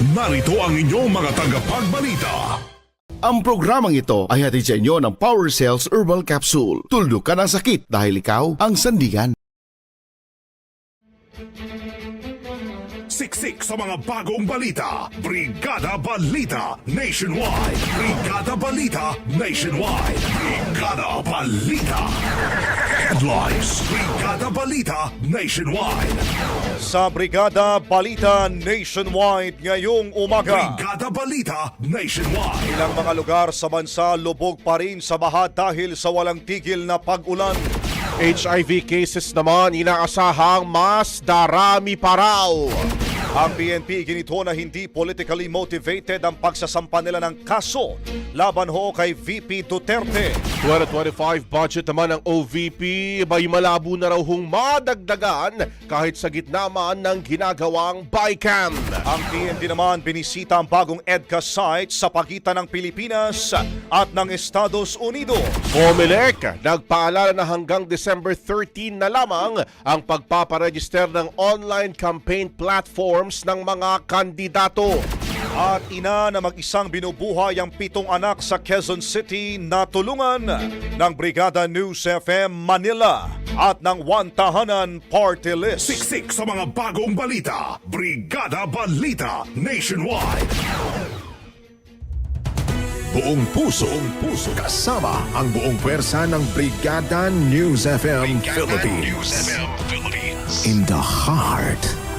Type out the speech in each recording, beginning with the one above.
narito ang inyong mga tagapagbalita. Ang programang ito ay hatid sa inyo ng Power Cells Herbal Capsule. Tuldok ka ng sakit dahil ikaw ang sandigan. Siksik sa mga bagong balita. Brigada Balita Nationwide. Brigada Balita Nationwide. Brigada Balita. Headlines. Brigada Balita Nationwide. Sa Brigada Balita Nationwide ngayong umaga. Brigada Balita Nationwide. Ilang mga lugar sa bansa lubog pa rin sa baha dahil sa walang tigil na pag-ulan. HIV cases naman inaasahang mas darami pa raw. Ang PNP ginito na hindi politically motivated ang pagsasampa nila ng kaso laban ho kay VP Duterte. 2025 budget naman ng OVP may malabo na raw hong madagdagan kahit sa gitna man ng ginagawang BICAM. Ang PNP naman binisita ang bagong EDCA site sa pagitan ng Pilipinas at ng Estados Unidos. Comelec, nagpaalala na hanggang December 13 na lamang ang pagpaparegister ng online campaign platforms ng mga kandidato. At ina na mag-isang binubuhay ang pitong anak sa Quezon City na tulungan ng Brigada News FM Manila at ng One Tahanan Party List. Siksik sa mga bagong balita. Brigada Balita Nationwide. Buong puso, buong puso kasama ang buong pwersa ng Brigada News FM Philippines. In the heart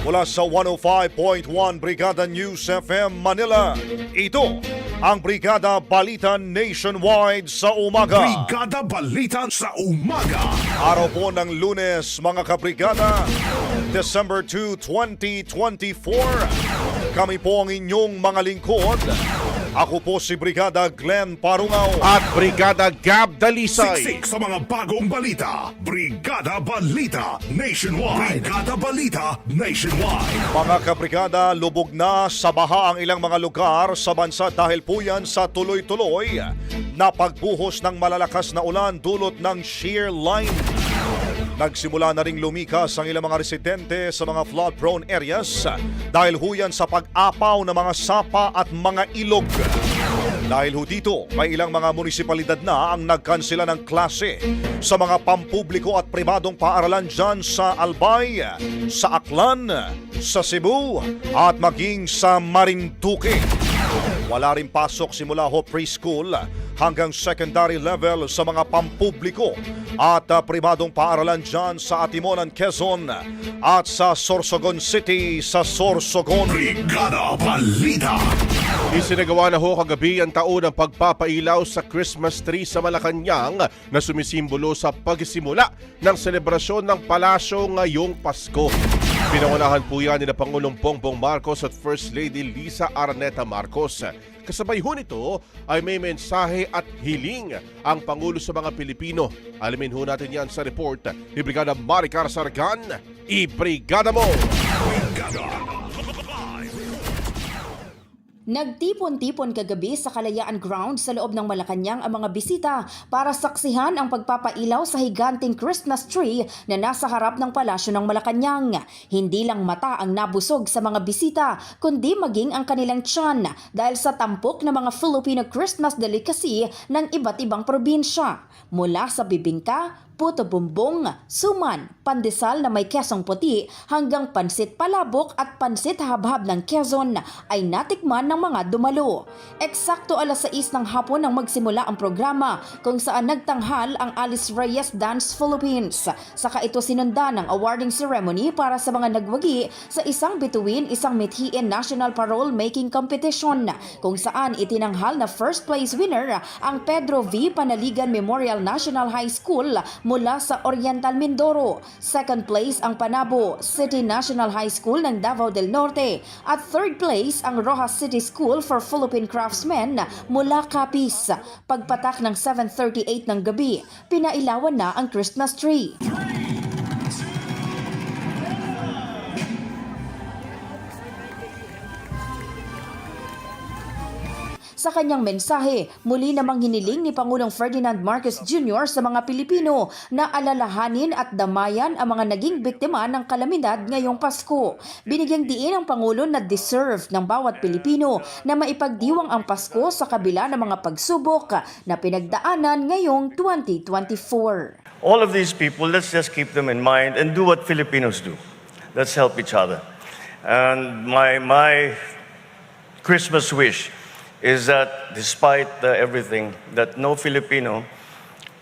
Mula sa 105.1 Brigada News FM Manila, ito ang Brigada Balita Nationwide sa umaga. Brigada Balita sa umaga. Araw po ng lunes mga kabrigada, December 2, 2024. Kami po ang inyong mga lingkod, Ako po si Brigada Glenn Parungaw. At Brigada Gab Dalisay. Siksik sa mga bagong balita. Brigada Balita Nationwide. Brigada Balita Nationwide. Mga kabrigada, lubog na sa baha ang ilang mga lugar sa bansa dahil po yan sa tuloy-tuloy na pagbuhos ng malalakas na ulan dulot ng shear line. Nagsimula na ring lumikas ang ilang mga residente sa mga flood-prone areas dahil huyan sa pag-apaw ng mga sapa at mga ilog. Dahil ho dito, may ilang mga munisipalidad na ang nagkansela ng klase sa mga pampubliko at pribadong paaralan dyan sa Albay, sa Aklan, sa Cebu at maging sa Marinduque. Wala rin pasok simula ho preschool hanggang secondary level sa mga pampubliko at uh, pribadong paaralan dyan sa Atimonan, Quezon at sa Sorsogon City sa Sorsogon. Brigada Balita. Isinagawa na ho kagabi ang taon ng pagpapailaw sa Christmas tree sa Malacanang na sumisimbolo sa pagsimula ng selebrasyon ng palasyo ngayong Pasko. Pinangunahan po yan ni na Pangulong Bongbong Marcos at First Lady Lisa Araneta Marcos. Kasabay ho nito ay may mensahe at hiling ang Pangulo sa mga Pilipino. Alamin ho natin yan sa report ni Brigada Maricar Sargan. I-brigada mo! Nagtipon-tipon kagabi sa Kalayaan Ground sa loob ng Malacanang ang mga bisita para saksihan ang pagpapailaw sa higanting Christmas tree na nasa harap ng palasyo ng Malacanang. Hindi lang mata ang nabusog sa mga bisita, kundi maging ang kanilang tiyan dahil sa tampok ng mga Filipino Christmas delicacy ng iba't ibang probinsya. Mula sa bibingka, puto bumbong, suman, pandesal na may kesong puti hanggang pansit palabok at pansit habhab ng Quezon ay natikman ng mga dumalo. Eksakto alas 6 ng hapon nang magsimula ang programa kung saan nagtanghal ang Alice Reyes Dance Philippines. Saka ito sinunda ng awarding ceremony para sa mga nagwagi sa isang bituin isang mithiin national parole making competition kung saan itinanghal na first place winner ang Pedro V. Panaligan Memorial National High School mula sa Oriental Mindoro. Second place ang Panabo City National High School ng Davao del Norte. At third place ang Rojas City School for Philippine Craftsmen mula Capiz. Pagpatak ng 7.38 ng gabi, pinailawan na ang Christmas tree. Sa kanyang mensahe, muli namang hiniling ni Pangulong Ferdinand Marcos Jr. sa mga Pilipino na alalahanin at damayan ang mga naging biktima ng kalamidad ngayong Pasko. Binigyang diin ng Pangulo na deserve ng bawat Pilipino na maipagdiwang ang Pasko sa kabila ng mga pagsubok na pinagdaanan ngayong 2024. all of these people, let's just keep them in mind and do what Filipinos do. Let's help each other. And my, my Christmas wish is that despite the everything, that no Filipino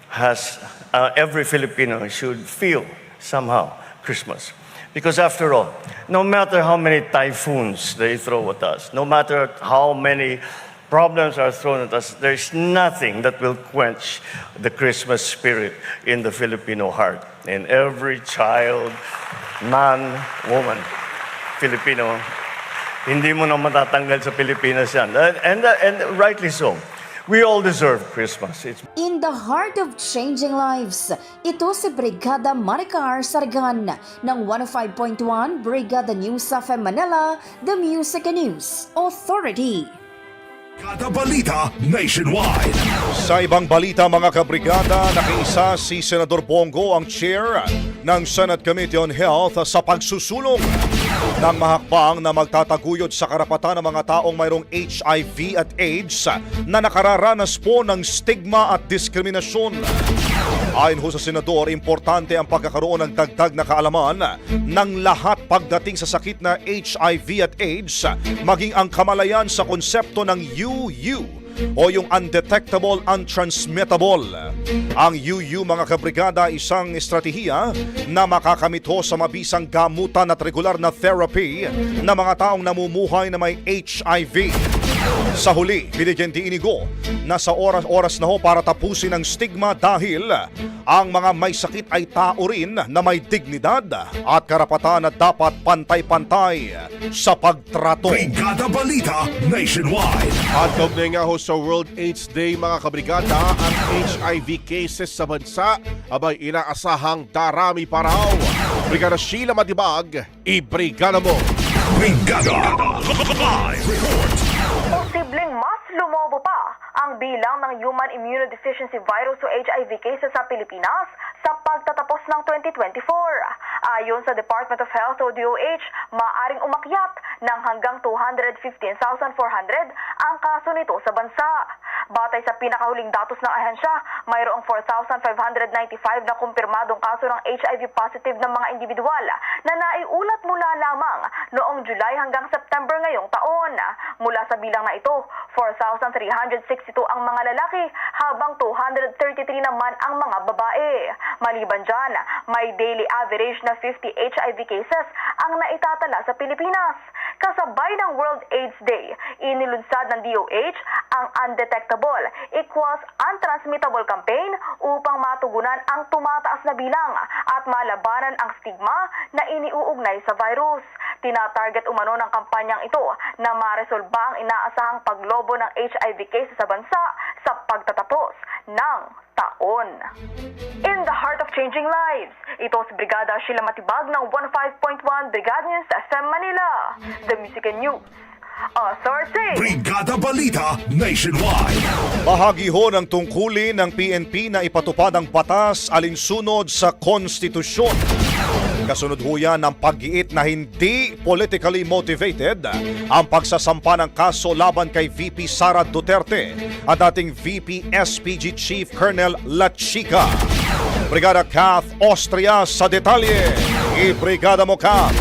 has, uh, every Filipino should feel somehow Christmas. Because after all, no matter how many typhoons they throw at us, no matter how many problems are thrown at us, there's nothing that will quench the Christmas spirit in the Filipino heart. In every child, man, woman, Filipino, hindi mo na matatanggal sa Pilipinas yan. And, and, and rightly so. We all deserve Christmas. It's In the heart of changing lives, ito si Brigada Maricar Sargan ng 105.1 Brigada News of Manila, The Music and News Authority. Brigada Balita Nationwide. Sa ibang balita mga kabrigada, nakiisa si Senador Bongo ang chair ng Senate Committee on Health sa pagsusulong ng mahakbang na magtataguyod sa karapatan ng mga taong mayroong HIV at AIDS na nakararanas po ng stigma at diskriminasyon. Ayon ho sa Senador, importante ang pagkakaroon ng dagdag na kaalaman ng lahat pagdating sa sakit na HIV at AIDS, maging ang kamalayan sa konsepto ng UU o yung undetectable, untransmittable. Ang UU mga kabrigada isang estratehiya na makakamit ho sa mabisang gamutan at regular na therapy na mga taong namumuhay na may HIV. Sa huli, binigyan din inigo na sa oras-oras na ho para tapusin ang stigma dahil ang mga may sakit ay tao rin na may dignidad at karapatan na dapat pantay-pantay sa pagtrato. Brigada Balita Nationwide. At kaugnay nga ho sa World AIDS Day mga kabrigada, ang HIV cases sa bansa abay inaasahang darami pa raw. Brigada Sheila Matibag, i-brigada mo! Brigada Live Report. Lumobo pa ang bilang ng human immunodeficiency virus o HIV cases sa Pilipinas sa pagtatapos ng 2024. Ayon sa Department of Health o DOH, maaring umakyat ng hanggang 215,400 ang kaso nito sa bansa. Batay sa pinakahuling datos ng ahensya, mayroong 4,595 na kumpirmadong kaso ng HIV positive ng mga individual na naiulat mula lamang noong July hanggang September ngayong taon. Mula sa bilang na ito, 4,362 ang mga lalaki habang 233 naman ang mga babae. Maliban dyan, may daily average na 50 HIV cases ang naitatala sa Pilipinas. Kasabay ng World AIDS Day, inilunsad ng DOH ang Undetectable Equals Untransmittable campaign upang matugunan ang tumataas na bilang at malabanan ang stigma na iniuugnay sa virus. Tinatarget umano ng kampanyang ito na maresolba ang inaasahang paglobo ng HIV cases sa bansa sa pagtatapos ng taon. In the heart of changing lives, ito si Brigada Sheila Matibag ng 15.1 Brigada News FM Manila. The Music and News Authority. Brigada Balita Nationwide. Bahagi ho ng tungkulin ng PNP na ipatupad ang batas alinsunod sa konstitusyon. Kasunod ho yan ng paggiit na hindi politically motivated ang pagsasampa ng kaso laban kay VP Sara Duterte at dating VP SPG Chief Colonel La Chica. Brigada Kath Austria sa detalye. I-brigada mo Kath.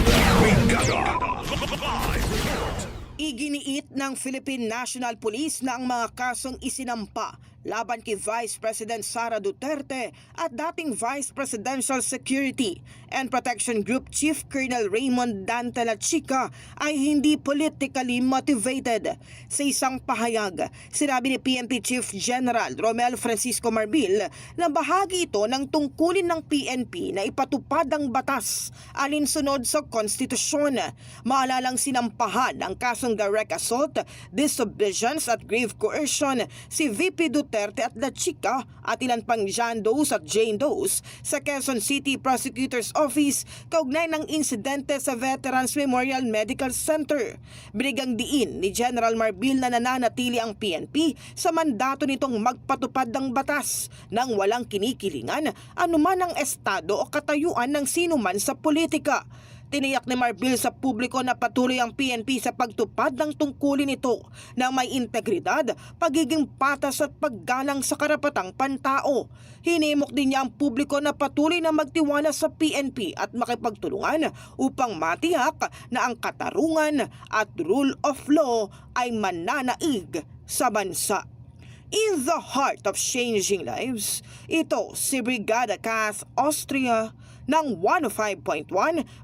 Iginiit ng Philippine National Police na ang mga kasong isinampa laban kay Vice President Sara Duterte at dating Vice Presidential Security and Protection Group Chief Colonel Raymond Dante La Chica ay hindi politically motivated. Sa isang pahayag, sinabi ni PNP Chief General Romel Francisco Marbil na bahagi ito ng tungkulin ng PNP na ipatupad ang batas alinsunod sa konstitusyon. Maalalang sinampahan ang kasong direct assault, disobedience at grave coercion si VP Duterte at La Chica at ilan pang John Does at Jane Does sa Quezon City Prosecutor's Office kaugnay ng insidente sa Veterans Memorial Medical Center. Binigang diin ni General Marbil na nananatili ang PNP sa mandato nitong magpatupad ng batas nang walang kinikilingan anuman ang estado o katayuan ng sinuman sa politika. Tiniyak ni Marbil sa publiko na patuloy ang PNP sa pagtupad ng tungkulin nito na may integridad, pagiging patas at paggalang sa karapatang pantao. Hinimok din niya ang publiko na patuloy na magtiwala sa PNP at makipagtulungan upang matiyak na ang katarungan at rule of law ay mananaig sa bansa. In the heart of changing lives, ito si Brigada Kath Austria ng 105.1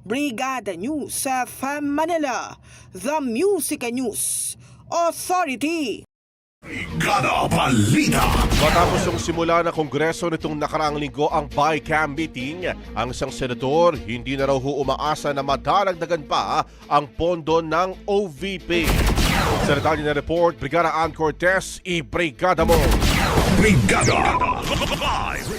Brigada News sa FM Manila, The Music News Authority. Brigada Balita. Matapos yung simula na kongreso nitong nakaraang linggo ang BICAM meeting, ang isang senador hindi na raw umaasa na madaragdagan pa ang pondo ng OVP. Sa detalye na report, Brigada Ann Cortez, i-brigada mo! Brigada Live.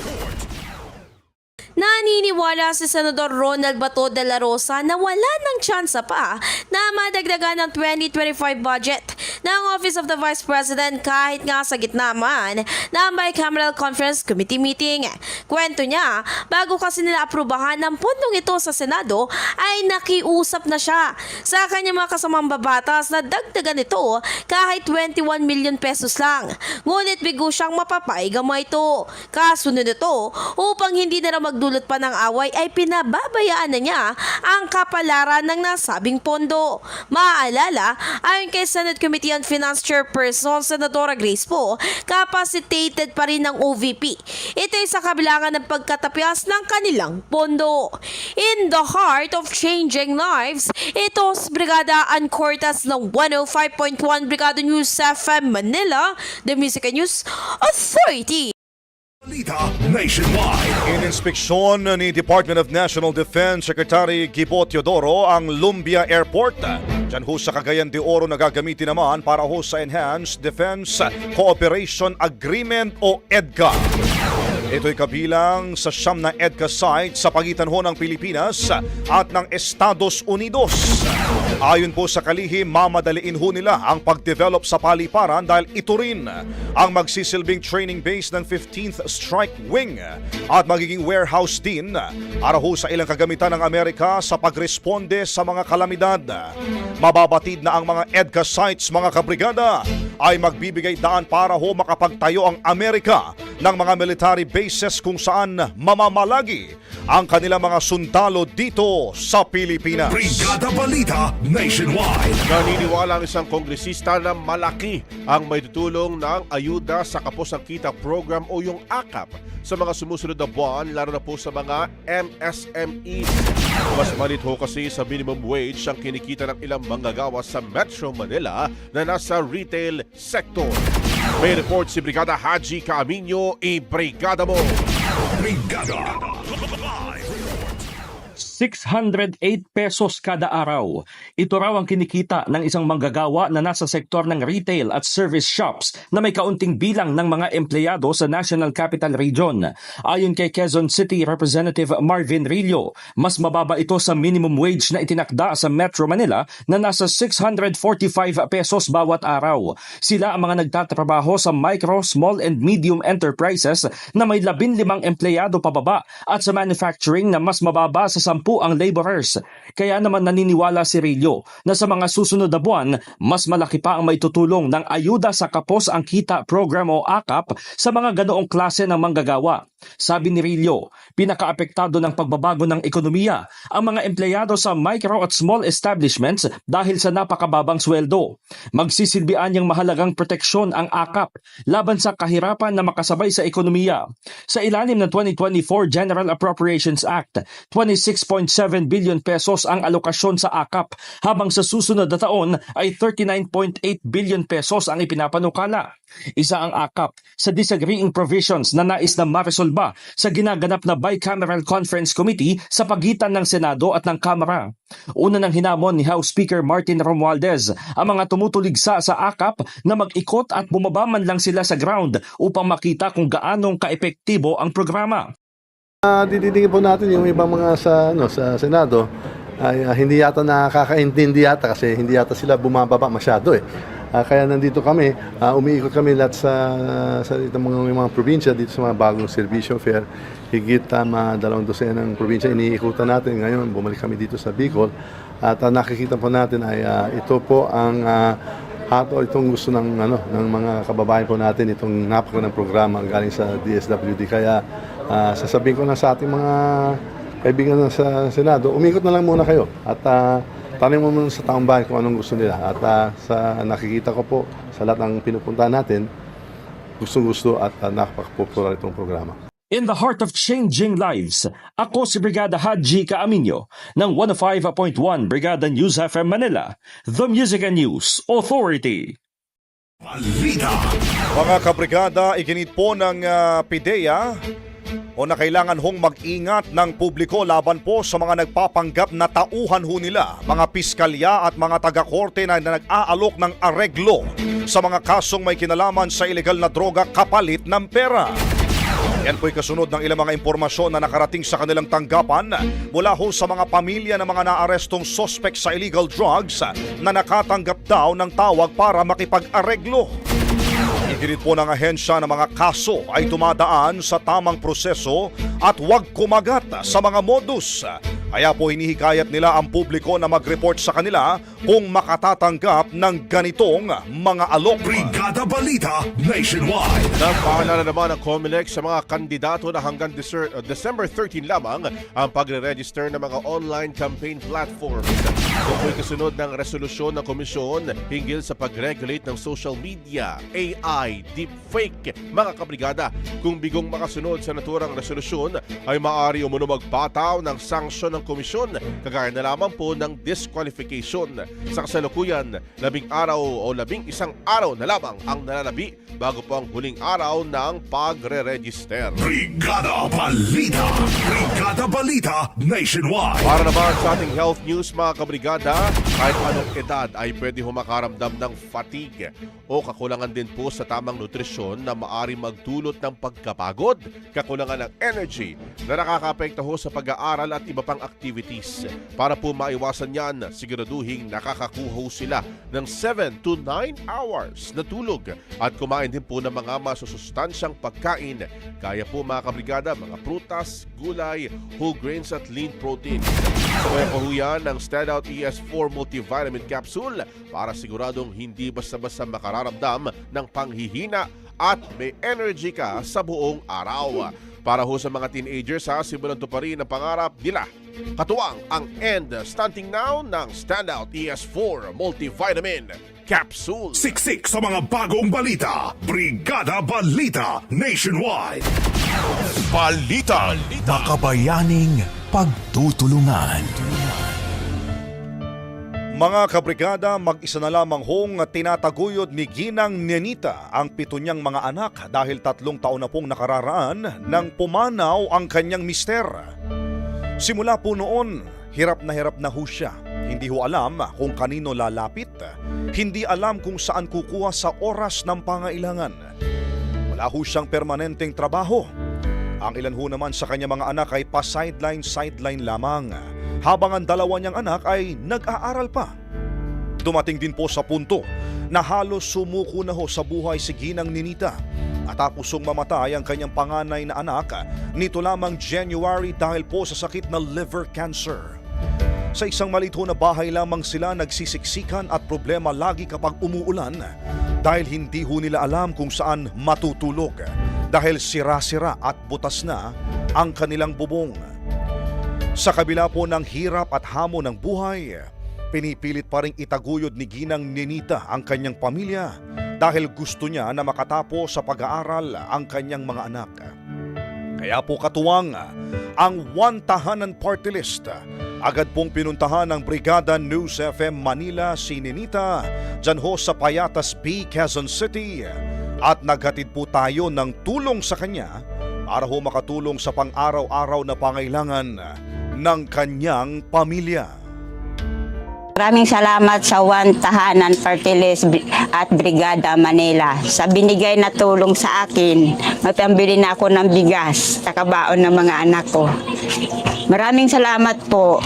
Naniniwala si Senador Ronald Bato de la Rosa na wala ng tsansa pa na madagdagan ng 2025 budget ng Office of the Vice President kahit nga sa gitna man ng Bicameral Conference Committee meeting. Kwento niya, bago kasi nila aprubahan ng pundong ito sa Senado ay nakiusap na siya sa kanyang mga kasamang babatas na dagdagan ito kahit 21 million pesos lang. Ngunit bigo siyang mapapaigamay ito. Kasunod ito, upang hindi na raw magdulot pa ng away ay pinababayaan na niya ang kapalaran ng nasabing pondo. Maaalala, ayon kay Senate Committee on Finance Chairperson Senadora Grace Po, capacitated pa rin ng OVP. Ito ay sa kabilangan ng pagkatapyas ng kanilang pondo. in the heart of changing lives. Ito si Brigada Ann Cortas ng 105.1 Brigada News FM Manila, the Music News Authority. Balita Nationwide. Ininspeksyon ni Department of National Defense Secretary Gibo Teodoro ang Lumbia Airport. Diyan ho sa Cagayan de Oro na gagamitin naman para ho sa Enhanced Defense Cooperation Agreement o EDCA. Ito'y kabilang sa siyam na EDCA site sa pagitan ho ng Pilipinas at ng Estados Unidos. Ayon po sa kalihim, mamadaliin ho nila ang pag-develop sa paliparan dahil ito rin ang magsisilbing training base ng 15th Strike Wing at magiging warehouse din para ho sa ilang kagamitan ng Amerika sa pagresponde sa mga kalamidad. Mababatid na ang mga EDCA sites mga kabrigada ay magbibigay daan para ho makapagtayo ang Amerika ng mga military bases kung saan mamamalagi ang kanilang mga sundalo dito sa Pilipinas. Brigada Balita Nationwide. Naniniwala ang isang kongresista na malaki ang may tutulong ng ayuda sa kapos ng kita program o yung AKAP sa mga sumusunod na buwan, lalo na po sa mga MSMEs. Mas malit ho kasi sa minimum wage ang kinikita ng ilang manggagawa sa Metro Manila na nasa retail sector. May report si Brigada Haji Caaminyo, i-brigada mo! Brigada. 608 pesos kada araw. Ito raw ang kinikita ng isang manggagawa na nasa sektor ng retail at service shops na may kaunting bilang ng mga empleyado sa National Capital Region. Ayon kay Quezon City Representative Marvin Rillo, mas mababa ito sa minimum wage na itinakda sa Metro Manila na nasa 645 pesos bawat araw. Sila ang mga nagtatrabaho sa micro, small and medium enterprises na may 15 empleyado pababa at sa manufacturing na mas mababa sa 10 ang laborers. Kaya naman naniniwala si Rillo na sa mga susunod na buwan, mas malaki pa ang maitutulong ng ayuda sa kapos ang kita program o AKAP sa mga ganoong klase ng manggagawa. Sabi ni Rillo, pinakaapektado ng pagbabago ng ekonomiya ang mga empleyado sa micro at small establishments dahil sa napakababang sweldo. Magsisilbian niyang mahalagang proteksyon ang AKAP laban sa kahirapan na makasabay sa ekonomiya. Sa ilalim ng 2024 General Appropriations Act, 26.7 billion pesos ang alokasyon sa AKAP habang sa susunod na taon ay 39.8 billion pesos ang ipinapanukala. Isa ang AKAP sa disagreeing provisions na nais na maresolba sa ginaganap na Bicameral Conference Committee sa pagitan ng Senado at ng Kamara. Una nang hinamon ni House Speaker Martin Romualdez ang mga tumutuligsa sa AKAP na mag-ikot at bumaba man lang sila sa ground upang makita kung gaanong kaepektibo ang programa. Uh, dididingin po natin yung ibang mga sa ano sa Senado ay ah, hindi yata nakakaintindi yata kasi hindi yata sila bumababa masyado eh. Ah, kaya nandito kami, ah, umiikot kami lahat sa sa dito mga, mga probinsya dito sa mga bagong servisyo fair. Higit tama dalawang dosen ng probinsya iniikutan natin ngayon. Bumalik kami dito sa Bicol at ah, nakikita po natin ay ah, ito po ang ah, hato itong gusto ng ano ng mga kababayan po natin itong napakagandang programa galing sa DSWD kaya ah, sasabihin ko na sa ating mga kaibigan na sa Senado umikot na lang muna kayo at uh, tanong mo muna sa taong bayan kung anong gusto nila at ah, sa nakikita ko po sa lahat ng pinupuntahan natin gustong gusto at uh, napakapopular itong programa In the heart of changing lives, ako si Brigada Haji Caaminyo ng 105.1 Brigada News FM Manila, The Music and News Authority. Balita. Mga kabrigada, iginit po ng ah, PIDEA o na kailangan hong mag-ingat ng publiko laban po sa mga nagpapanggap na tauhan ho nila, mga piskalya at mga taga-korte na, na nag-aalok ng areglo sa mga kasong may kinalaman sa ilegal na droga kapalit ng pera. Yan po'y kasunod ng ilang mga impormasyon na nakarating sa kanilang tanggapan mula ho sa mga pamilya ng mga naarestong sospek sa illegal drugs na nakatanggap daw ng tawag para makipag-areglo. Iginit po ng ahensya na mga kaso ay tumadaan sa tamang proseso at huwag kumagat sa mga modus. Kaya po hinihikayat nila ang publiko na mag-report sa kanila kung makatatanggap ng ganitong mga alok. Brigada Balita Nationwide. Nagpaalala naman ang COMELEC sa mga kandidato na hanggang uh, December 13 lamang ang pagre-register ng mga online campaign platforms. Po'y kasunod ng resolusyon ng komisyon hinggil sa pag-regulate ng social media, AI, deepfake. Mga kabrigada, kung bigong makasunod sa naturang resolusyon, ay maaari umuno magpataw ng sanksyon ng komisyon, kagaya na lamang po ng disqualification. Sa kasalukuyan, labing araw o labing isang araw na lamang ang nalalabi bago po ang huling araw ng pagre-register. Brigada Balita. Brigada Balita Nationwide. Para naman sa ating health news mga kabrigada, kahit anong edad ay pwede humakaramdam ng fatigue o kakulangan din po sa tamang nutrisyon na maari magdulot ng pagkapagod, kakulangan ng energy na nakakapekto ho sa pag-aaral at iba pang activities. Para po maiwasan yan, siguraduhin nakakakuha sila ng 7 to 9 hours na tulog at kumain din po ng mga masusustansyang pagkain kaya po mga kabrigada, mga prutas, gulay, whole grains at lean proteins. Sabay po yan ng Standout ES4 Multivitamin Capsule para siguradong hindi basta-basta makararamdam ng panghihina at may energy ka sa buong araw. Para ho sa mga teenagers ha, simulan to pa rin ang pangarap nila. Katuwang ang End Stunting Now ng Standout ES4 Multivitamin Capsule. Siksik sa mga bagong balita. Brigada Balita Nationwide. Balita. Makabayaning pagtutulungan. Mga kabrigada, mag-isa na lamang hong tinataguyod ni Ginang Nenita ang pito niyang mga anak dahil tatlong taon na pong nakararaan nang pumanaw ang kanyang mister. Simula po noon, hirap na hirap na ho siya. Hindi ho alam kung kanino lalapit. Hindi alam kung saan kukuha sa oras ng pangailangan. Wala ho siyang permanenteng trabaho. Ang ilan ho naman sa kanya mga anak ay pa-sideline-sideline lamang. Habang ang dalawa niyang anak ay nag-aaral pa. Dumating din po sa punto na halos sumuko na ho sa buhay si Ginang Ninita. At tapos mamatay ang kanyang panganay na anak nito lamang January dahil po sa sakit na liver cancer. Sa isang maliit ho na bahay lamang sila nagsisiksikan at problema lagi kapag umuulan dahil hindi ho nila alam kung saan matutulog dahil sira-sira at butas na ang kanilang bubong. Sa kabila po ng hirap at hamon ng buhay, pinipilit pa rin itaguyod ni Ginang Ninita ang kanyang pamilya dahil gusto niya na makatapo sa pag-aaral ang kanyang mga anak. Kaya po katuwang ang One Tahanan Party List. Agad pong pinuntahan ng Brigada News FM Manila si Ninita dyan ho sa Payatas B, Quezon City at naghatid po tayo ng tulong sa kanya para ho makatulong sa pang-araw-araw na pangailangan ng kanyang pamilya. Maraming salamat sa One Tahanan Party List at Brigada Manila sa binigay na tulong sa akin. Mapambili na ako ng bigas sa kabaon ng mga anak ko. Maraming salamat po.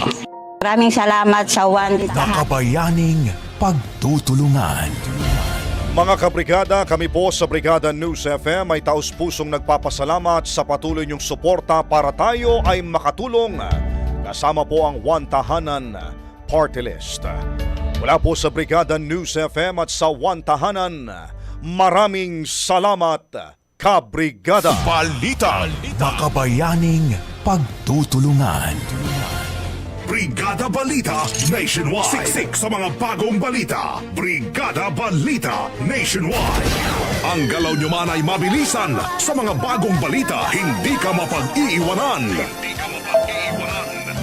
Maraming salamat sa One Tahanan. Makabayaning pagtutulungan. Mga kabrigada, kami po sa Brigada News FM ay taus-pusong nagpapasalamat sa patuloy niyong suporta para tayo ay makatulong. Kasama po ang One Tahanan Party List. Mula po sa Brigada News FM at sa One Tahanan, maraming salamat, kabrigada. Balita. Makabayaning pagtutulungan. Brigada Balita Nationwide. Siksik sa mga bagong balita. Brigada Balita Nationwide. Ang galaw nyo man ay mabilisan. Sa mga bagong balita, hindi ka mapag-iiwanan. Hindi ka mapag-iiwanan.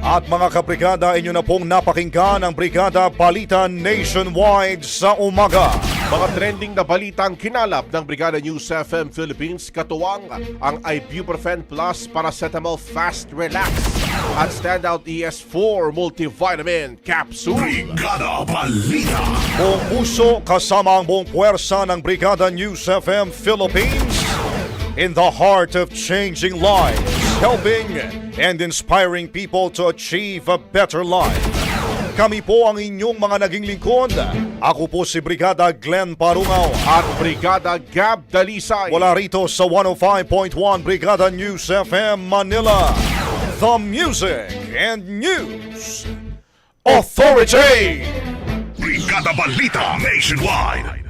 At mga kabrigada, inyo na pong napakinggan ang Brigada Balita Nationwide sa umaga. Mga trending na balita ang kinalap ng Brigada News FM Philippines katuwang ang Ibuprofen Plus Paracetamol Fast Relax at Standout ES4 Multivitamin Capsule. Brigada Balita. Buong puso kasama ang buong puwersa ng Brigada News FM Philippines in the heart of changing lives, helping and inspiring people to achieve a better life. Kami po ang inyong mga naging lingkod. Ako po si Brigada Glenn Parungaw At Brigada Gab Dalisay. Mula rito sa 105.1 Brigada News FM Manila. The Music and News Authority. Brigada Balita Nationwide.